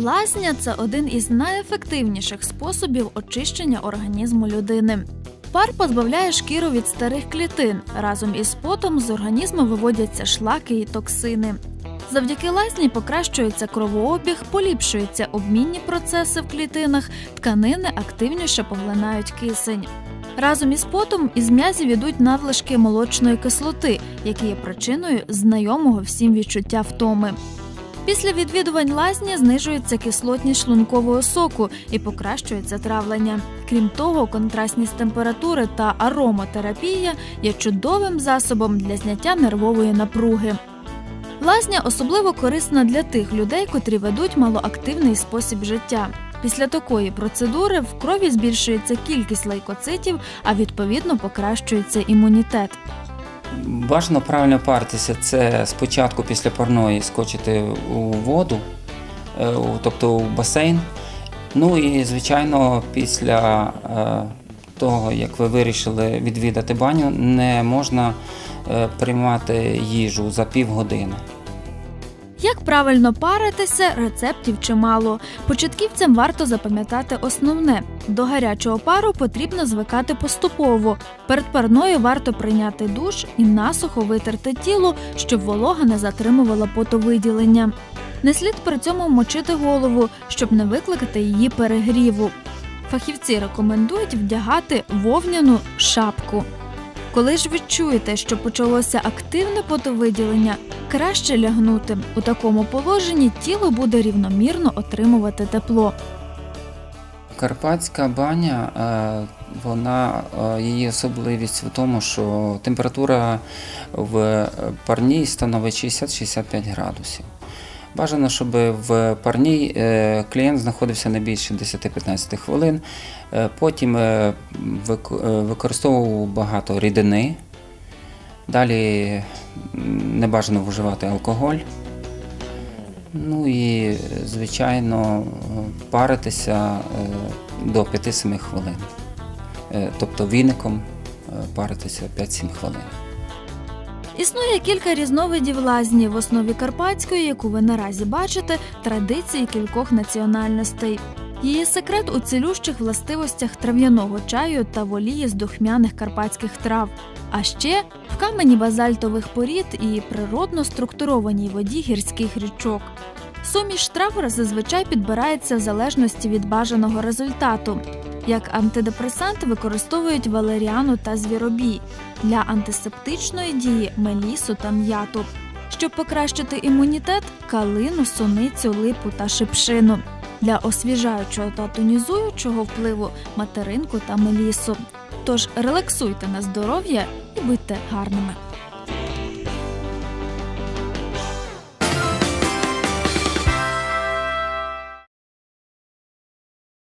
Лазня це один із найефективніших способів очищення організму людини. Пар позбавляє шкіру від старих клітин. Разом із потом з організму виводяться шлаки і токсини. Завдяки лазні покращується кровообіг, поліпшуються обмінні процеси в клітинах, тканини активніше поглинають кисень. Разом із потом із м'язів ідуть надлишки молочної кислоти, які є причиною знайомого всім відчуття втоми. Після відвідувань лазні знижується кислотність шлункового соку і покращується травлення. Крім того, контрастність температури та аромотерапія є чудовим засобом для зняття нервової напруги. Лазня особливо корисна для тих людей, котрі ведуть малоактивний спосіб життя. Після такої процедури в крові збільшується кількість лейкоцитів, а відповідно покращується імунітет. Бажано правильно партися. це спочатку після парної скочити у воду, е, тобто у басейн. Ну і, звичайно, після е, того, як ви вирішили відвідати баню, не можна е, приймати їжу за півгодини. Правильно паритися, рецептів чимало. Початківцям варто запам'ятати основне: до гарячого пару потрібно звикати поступово. Перед парною варто прийняти душ і насухо витерти тіло, щоб волога не затримувала потовиділення. Не слід при цьому мочити голову, щоб не викликати її перегріву. Фахівці рекомендують вдягати вовняну шапку. Коли ж відчуєте, що почалося активне потовиділення, краще лягнути. У такому положенні тіло буде рівномірно отримувати тепло. Карпатська баня, е, вона е, її особливість в тому, що температура в парній становить 60-65 градусів. Бажано, щоб в парній е, клієнт знаходився не більше 10-15 хвилин. Е, Потім е, вик- використовував багато рідини. Далі не бажано вживати алкоголь. Ну і, звичайно, паритися до 5-7 хвилин. Тобто віником паритися 5-7 хвилин. Існує кілька різновидів лазні в основі карпатської, яку ви наразі бачите, традиції кількох національностей. Її секрет у цілющих властивостях трав'яного чаю та волії з духмяних карпатських трав. А ще в камені базальтових порід і природно структурованій воді гірських річок. Суміш трав зазвичай підбирається в залежності від бажаного результату. Як антидепресант використовують валеріану та звіробій, для антисептичної дії мелісу та м'яту. Щоб покращити імунітет, калину, суницю, липу та шипшину. Для освіжаючого та тонізуючого впливу материнку та мелісу. Тож релаксуйте на здоров'я і будьте гарними.